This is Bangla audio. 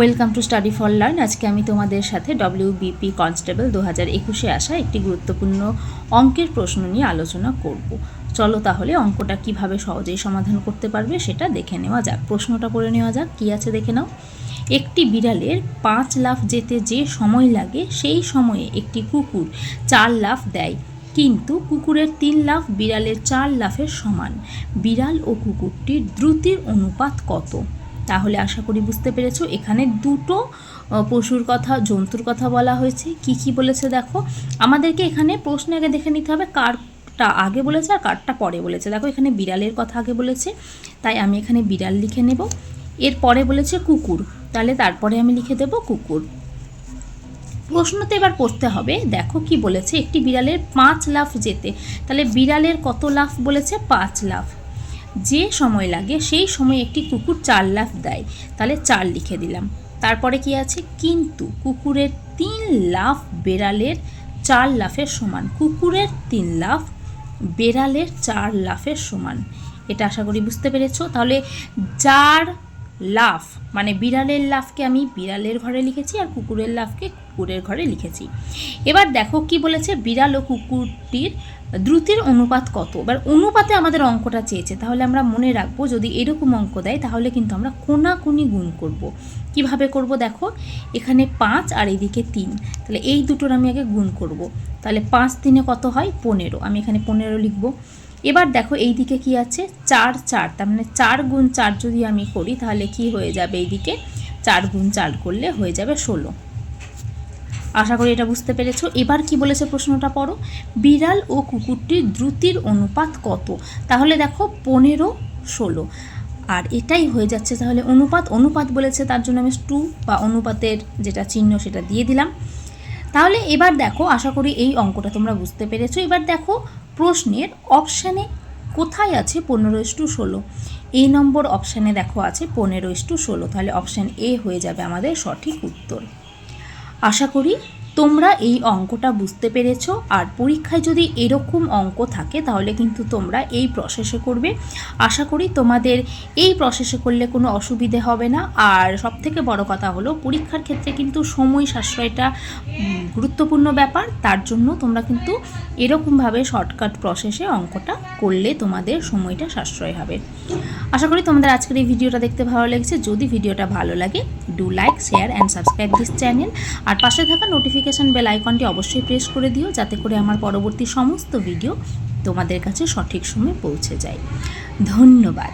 Welcome to study for learn আজকে আমি তোমাদের সাথে ডব্লিউবিপি কনস্টেবল দু হাজার একুশে আসা একটি গুরুত্বপূর্ণ অঙ্কের প্রশ্ন নিয়ে আলোচনা করব। চলো তাহলে অঙ্কটা কীভাবে সহজেই সমাধান করতে পারবে সেটা দেখে নেওয়া যাক। প্রশ্নটা করে নেওয়া যাক, কী আছে দেখে নাও। একটি বিড়ালের পাঁচ লাফ যেতে যে সময় লাগে, সেই সময়ে একটি কুকুর চার লাফ দেয়। কিন্তু কুকুরের তিন লাফ বিড়ালের চার লাফের সমান। বিড়াল ও কুকুরটির দ্রুতির অনুপাত কত? তাহলে আশা করি বুঝতে পেরেছ। এখানে দুটো পশুর কথা, জন্তুর কথা বলা হয়েছে। কি কি বলেছে দেখো? আমাদেরকে এখানে প্রশ্ন আগে দেখে নিতে হবে কারটা আগে বলেছে আর কারটা পরে বলেছে। দেখো, এখানে বিড়ালের কথা আগে বলেছে, তাই আমি এখানে বিড়াল লিখে নেব। এর পরে বলেছে কুকুর, তাহলে তারপরে আমি লিখে দেব কুকুর। প্রশ্নতে এবার পড়তে হবে, দেখো কি বলেছে। একটি বিড়ালের পাঁচ লাফ যেতে, তাহলে বিড়ালের কত লাফ বলেছে? পাঁচ লাফ। যে সময় লাগে সেই সময় একটি কুকুর চার লাফ দেয়। তাহলে চার লিখে দিলাম। তারপরে কি আছে? কিন্তু কুকুরের তিন লাফ বেড়ালের চার লাফের সমান। কুকুরের তিন লাফ বেড়ালের চার লাফের সমান। এটা আশা করি বুঝতে পেরেছ? তাহলে চার লাফ মানে বিড়ালের লাফকে আমি বিড়ালের ঘরে লিখেছি আর কুকুরের লাফকে কুকুরের ঘরে লিখেছি। এবার দেখো কি বলেছে, বিড়াল ও কুকুরটির দ্রুতির অনুপাত কত? এবার অনুপাতে আমাদের অঙ্কটা চেয়েছে, তাহলে আমরা মনে রাখব যদি এরকম অঙ্ক দেয়, তাহলে কিন্তু আমরা কোনাকুনি গুণ করব। কীভাবে করব দেখো? এখানে পাঁচ আর এদিকে তিন। তাহলে এই দুটোর আমি আগে গুণ করব। তাহলে পাঁচ তিনে কত হয়? পনেরো। আমি এখানে পনেরো লিখব। এবার দেখো এই দিকে কি আছে? চার চার। তার মানে চার গুণ চার যদি আমি করি, তাহলে কি হয়ে যাবে এইদিকে? চার গুণ চার করলে হয়ে যাবে ষোলো। আশা করি এটা বুঝতে পেরেছ। এবার কি বলেছে প্রশ্নটা পড়ো? বিড়াল ও কুকুরটির দ্রুতির অনুপাত কত? তাহলে দেখো পনেরো, ষোলো। আর এটাই হয়ে যাচ্ছে তাহলে অনুপাত। অনুপাত বলেছে তার জন্য আমি টু বা অনুপাতের যেটা চিহ্ন সেটা দিয়ে দিলাম। তাহলে এবার দেখো, আশা করি এই অঙ্কটা তোমরা বুঝতে পেরেছ। এবার দেখো প্রশ্নের অপশানে কোথায় আছে পনেরো ইস টু ষোলো? এই নম্বর অপশানে দেখো আছে পনেরো ইস টু ষোলো। তাহলে অপশান এ হয়ে যাবে আমাদের সঠিক উত্তর। আশা করি তোমরা এই অঙ্কটা বুঝতে পেরেছ, আর পরীক্ষায় যদি এরকম অঙ্ক থাকে, তাহলে কিন্তু তোমরা এই প্রসেসে করবে। আশা করি তোমাদের এই প্রসেসে করলে কোনো অসুবিধে হবে না। আর সবথেকে বড় কথা হলো, পরীক্ষার ক্ষেত্রে কিন্তু সময় সাশ্রয়টা গুরুত্বপূর্ণ ব্যাপার। তার জন্য তোমরা কিন্তু এরকমভাবে শর্টকাট প্রসেসে অঙ্কটা করলে তোমাদের সময়টা সাশ্রয় হবে। আশা করি তোমাদের আজকের এই ভিডিওটা দেখতে ভালো লেগেছে। যদি ভিডিওটা ভালো লাগে do like share and subscribe this channel আর পাশে থাকা নোটিফিকেশান বেল আইকনটি অবশ্যই প্রেস করে দিও, যাতে করে আমার পরবর্তী সমস্ত ভিডিও তোমাদের কাছে সঠিক সময়ে পৌঁছে যায়। ধন্যবাদ।